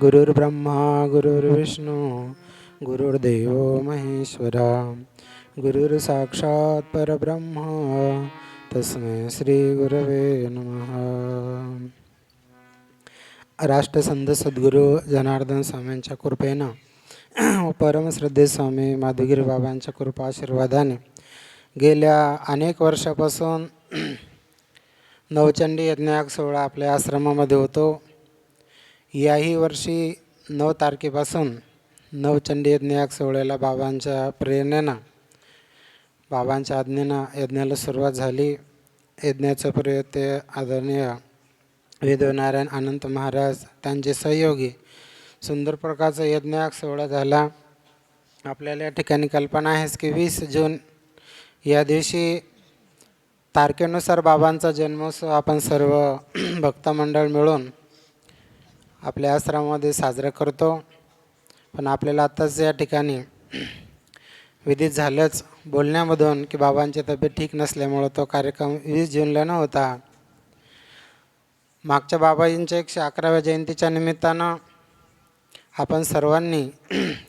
गुरुर्ब्रह्मा गुरुर्विष्णू गुरुर्देव महेश्वरा गुरुर्साक्षात् परब्रह्म तस्मै श्री गुरवे नमः. राष्ट्रसंत सद्गुरू जनार्दन स्वामींच्या कृपेनं परमश्रद्धे स्वामी माधुगिरी बाबांच्या कृपा आशीर्वादाने गेल्या अनेक वर्षापासून नवचंडी यज्ञाक सोहळा आपल्या आश्रमामध्ये होतो. याही वर्षी नऊ तारखेपासून नवचंडी यज्ञयाग सोहळ्याला बाबांच्या प्रेरणेनं बाबांच्या आज्ञेनं यज्ञाला सुरुवात झाली. यज्ञाचं प्रयत्न आदरणीय वेदनारायण अनंत महाराज त्यांचे सहयोगी सुंदर प्रकारचा यज्ञयाग सोहळा झाला. आपल्याला या ठिकाणी कल्पना आहेच की वीस जून या दिवशी तारखेनुसार बाबांचा जन्मोत्सव आपण सर्व भक्तमंडळ मिळून आपल्या आश्रमामध्ये साजरा करतो. पण आपल्याला आत्ताच या ठिकाणी विदित झालंच बोलण्यामधून की बाबांची तब्येत ठीक नसल्यामुळं तो कार्यक्रम वीस जूनला नव्हता मागच्या बाबाजींच्या एकशे अकराव्या जयंतीच्या निमित्तानं आपण सर्वांनी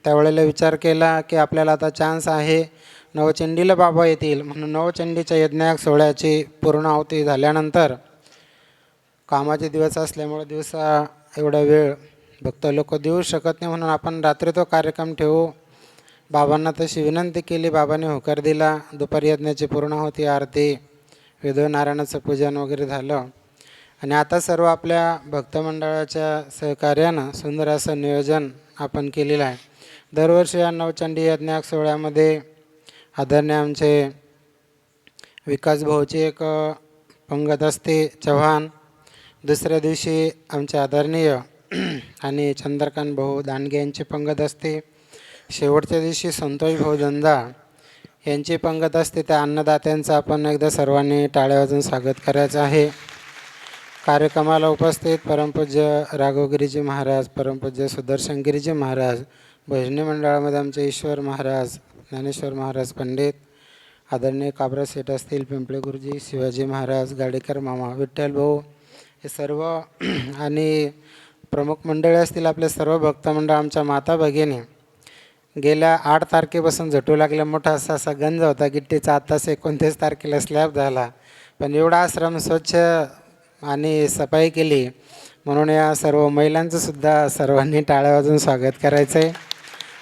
त्यावेळेला विचार केला की आपल्याला आता चान्स आहे नवचंडीला बाबा येतील. म्हणून नवचंडीच्या यज्ञाक सोहळ्याची पूर्ण आवती झाल्यानंतर कामाचे दिवस असल्यामुळे दिवसा एवढा वेळ भक्त लोक देऊ शकत नाही म्हणून आपण रात्री तो कार्यक्रम ठेवू. बाबांना तशी विनंती केली बाबाने होकार दिला. दुपारी यज्ञाची पूर्ण होती आरती वेदनारायणाचं पूजन वगैरे झालं. आणि आता सर्व आपल्या भक्तमंडळाच्या सहकार्यानं सुंदर असं नियोजन आपण केलेलं आहे. दरवर्षी या नवचंडी यज्ञाक सोहळ्यामध्ये आदरणीय आमचे विकास भाऊची एक पंगत असते चव्हाण. दुसऱ्या दिवशी आमचे आदरणीय आणि चंद्रकांत भाऊ दांडगे यांची पंगत असते. शेवटच्या दिवशी संतोष भाऊ दंदा यांची पंगत असते. त्या अन्नदात्यांचं आपण एकदा सर्वांनी टाळ्या वाजून स्वागत करायचं आहे. कार्यक्रमाला उपस्थित परमपूज्य राघवगिरीजी महाराज परमपूज्य सुदर्शनगिरीजी महाराज भजनी मंडळामध्ये आमचे ईश्वर महाराज ज्ञानेश्वर महाराज पंडित आदरणीय काबरा सेठ असतील पिंपळे गुरुजी शिवाजी महाराज गाडेकर मामा विठ्ठल भाऊ हे सर्व आणि प्रमुख मंडळी असतील आपले सर्व भक्तमंडळ आमच्या माता भगिनी गेल्या आठ तारखेपासून झटू लागला. मोठा असा असा गंज होता गिट्टीचा आत्ताच एकोणतीस तारखेला स्लॅब झाला. पण एवढा आश्रम स्वच्छ आणि सफाई केली म्हणून या सर्व महिलांचंसुद्धा सर्वांनी टाळ्या वाजून स्वागत करायचं आहे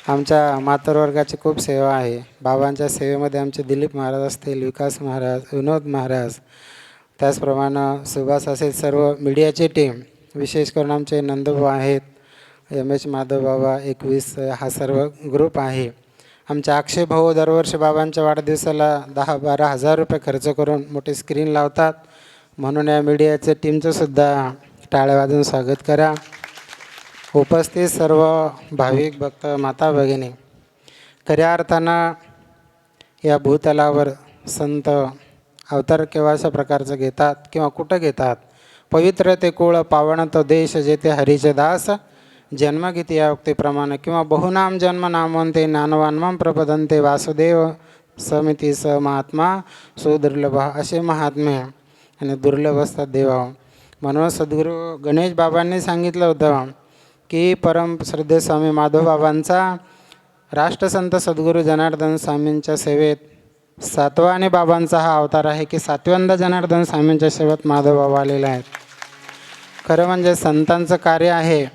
आमच्या मातरवर्गाची खूप सेवा आहे. बाबांच्या सेवेमध्ये आमचे दिलीप महाराज असतील विकास महाराज विनोद महाराज त्याचप्रमाणे सुभाष असेल सर्व मीडियाची टीम विशेष करून आमचे नंदभाऊ आहेत एम एच माधव बाबा एकवीस हा सर्व ग्रुप आहे. आमचे अक्षय भाऊ दरवर्षी बाबांच्या वाढदिवसाला दहा बारा हजार रुपये खर्च करून मोठी स्क्रीन लावतात. म्हणून या मीडियाच्या टीमचंसुद्धा टाळ्या वाजून स्वागत करा. उपस्थित सर्व भाविक भक्त माता भगिनी. खऱ्या अर्थानं या भूतलावर संत अवतार केव्हा अशा प्रकारचं घेतात किंवा कुठं घेतात? पवित्र ते कुळ पावन तो देश जेथे हरीचे दास जन्म किती या उक्तीप्रमाणे. किंवा बहुनाम जन्म नामवंते नानवान्मम प्रपदंते वासुदेव समिती स महात्मा सुदुर्लभ असे महात्मे आणि दुर्लभ असतात देवा. म्हणून सद्गुरू गणेश बाबांनी सांगितलं होतं की परम श्रद्धे स्वामी माधव बाबांचा राष्ट्रसंत सद्गुरू जनार्दन स्वामींच्या सेवेत सातवा आणि बाबांचा हा अवतार आहे की सातव्यांदा जनार्दन स्वामींच्या सेवेत माधव आलेले आहेत. खरं म्हणजे संतांचं कार्य आहे.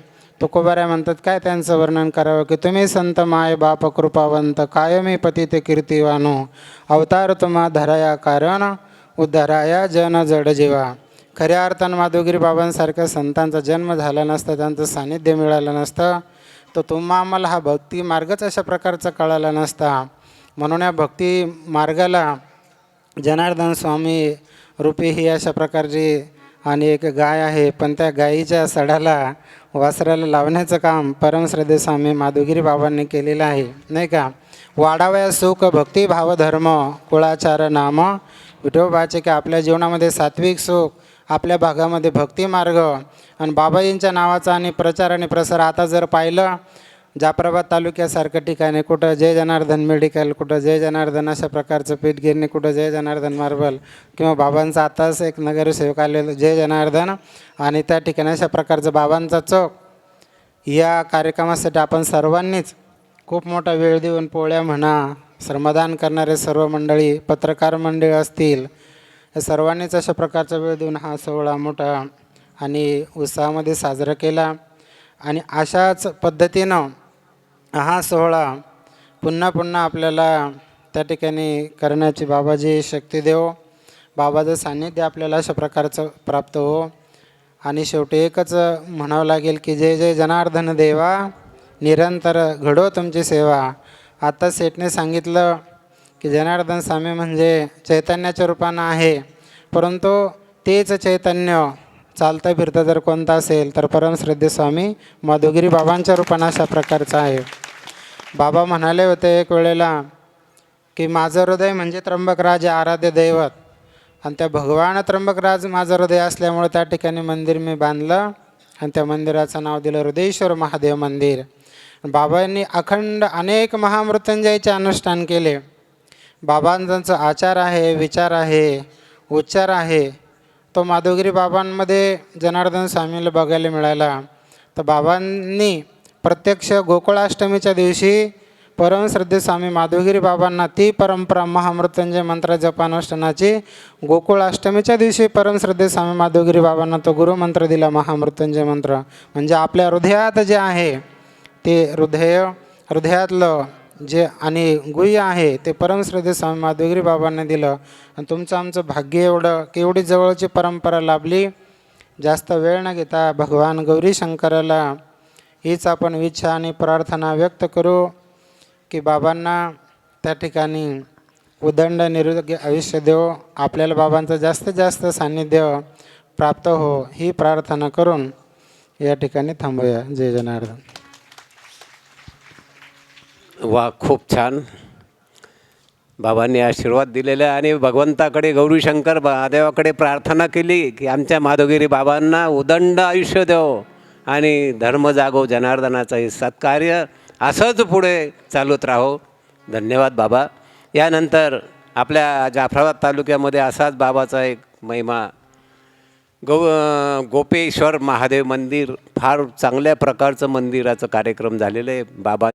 तुकोबाऱ्या म्हणतात काय त्यांचं वर्णन करावं की तुम्ही संत माय बाप कृपावंत कायमी पती ते कीर्तिवानो अवतार तुम्हा धराया कारण उद्धराया जन जड जीवा. खऱ्या अर्थानं माधवगिरी बाबांसारख्या संतांचा जन्म झाला नसता त्यांचं सानिध्य मिळालं नसतं तर तुम्हा आम्हाला हा भक्ती मार्गच अशा प्रकारचा कळाला नसता. म्हणून या भक्ती मार्गाला जनार्दन स्वामी रूपी ही अशा प्रकारची आणि एक गाय आहे. पण त्या गायीच्या सडाला वासराला लावण्याचं काम परमश्रद्धे स्वामी माधुगिरी बाबांनी केलेलं आहे. नाही का? वाढावया सुख भक्ती भावधर्म कुळाचार नाम विठोबाचे की आपल्या जीवनामध्ये सात्विक सुख आपल्या भागामध्ये भक्ती मार्ग. आणि बाबाजींच्या नावाचा आणि प्रचार आणि प्रसार आता जर पाहिलं जाफराबाद तालुक्यासारखं ठिकाणी कुठं जय जनार्दन मेडिकल कुठं जय जनार्दन अशा प्रकारचं पीठ गिरणी कुठं जय जनार्दन मार्बल किंवा बाबांचं आताच एक नगरसेवक आलेलं जय जनार्दन आणि त्या ठिकाणी अशा प्रकारचं बाबांचा चौक. या कार्यक्रमासाठी आपण सर्वांनीच खूप मोठा वेळ देऊन पोळ्या म्हणा श्रमदान करणारे सर्व मंडळी पत्रकार मंडळी असतील या सर्वांनीच अशा प्रकारचा वेळ देऊन हा सोहळा मोठा आणि उत्साहामध्ये साजरा केला. आणि अशाच पद्धतीनं हा सोहळा पुन्हा पुन्हा आपल्याला त्या ठिकाणी करण्याची बाबाजी शक्ती देव बाबाचं सान्निध्य आपल्याला अशा प्रकारचं प्राप्त हो. आणि शेवटी एकच म्हणावं लागेल की जय जय जनार्दन देवा निरंतर घडो तुमची सेवा. आता सेठने सांगितलं की जनार्दन स्वामी म्हणजे चैतन्याच्या रूपानं आहे परंतु तेच चैतन्य चालता फिरता जर कोणता असेल तर परमश्रद्धे स्वामी माधुगिरी बाबांच्या रूपानं अशा प्रकारचं आहे. बाबा म्हणाले होते एक वेळेला की माझं हृदय म्हणजे त्र्यंबकराज आराध्य दैवत. आणि त्या भगवान त्र्यंबकराज माझं हृदय असल्यामुळे त्या ठिकाणी मंदिर मी बांधलं आणि त्या मंदिराचं नाव दिलं हृदयेश्वर महादेव मंदिर. बाबांनी अखंड अनेक महामृत्युंजयचे अनुष्ठान केले. बाबांचा आचार आहे विचार आहे उच्चार आहे. तो माधवगिरी बाबांमध्ये जनार्दन स्वामीला बघायला मिळाला. तर बाबांनी प्रत्यक्ष गोकुळाष्टमीच्या दिवशी परमश्रद्धे स्वामी माधवगिरी बाबांना ती परंपरा महामृत्युंजय मंत्र जपानुष्ठानाची गोकुळाष्टमीच्या दिवशी परमश्रद्धे स्वामी माधवगिरी बाबांना तो गुरुमंत्र दिला महामृत्युंजय मंत्र. म्हणजे आपल्या हृदयात जे आहे ते हृदय हृदयातलं जे आणि गुह्य आहे ते परमश्रद्धे स्वामी माधवगिरी बाबांना दिलं. आणि तुमचं आमचं भाग्य एवढं की एवढी जवळची परंपरा लाभली. जास्त वेळ न घेता भगवान गौरी शंकराला हीच आपण इच्छा आणि प्रार्थना व्यक्त करू की बाबांना त्या ठिकाणी उदंड निरोगी आयुष्य देव आपल्याला बाबांचं जास्तीत जास्त सान्निध्य प्राप्त हो ही प्रार्थना करून या ठिकाणी थांबूया. जय जनार्दन. वा खूप छान. बाबांनी आशीर्वाद दिलेला आणि भगवंताकडे गौरीशंकर महादेवाकडे प्रार्थना केली की आमच्या माधवगिरी बाबांना उदंड आयुष्य देव. आणि धर्म जागो जनार्दनाचं हे सत्कार्य असंच पुढे चालूत राहो. धन्यवाद बाबा. यानंतर आपल्या जाफराबाद तालुक्यामध्ये असाच बाबाचा एक महिमा. गौ गोपेश्वर महादेव मंदिर फार चांगल्या प्रकारचं मंदिराचं कार्यक्रम झालेलं आहे. बाबा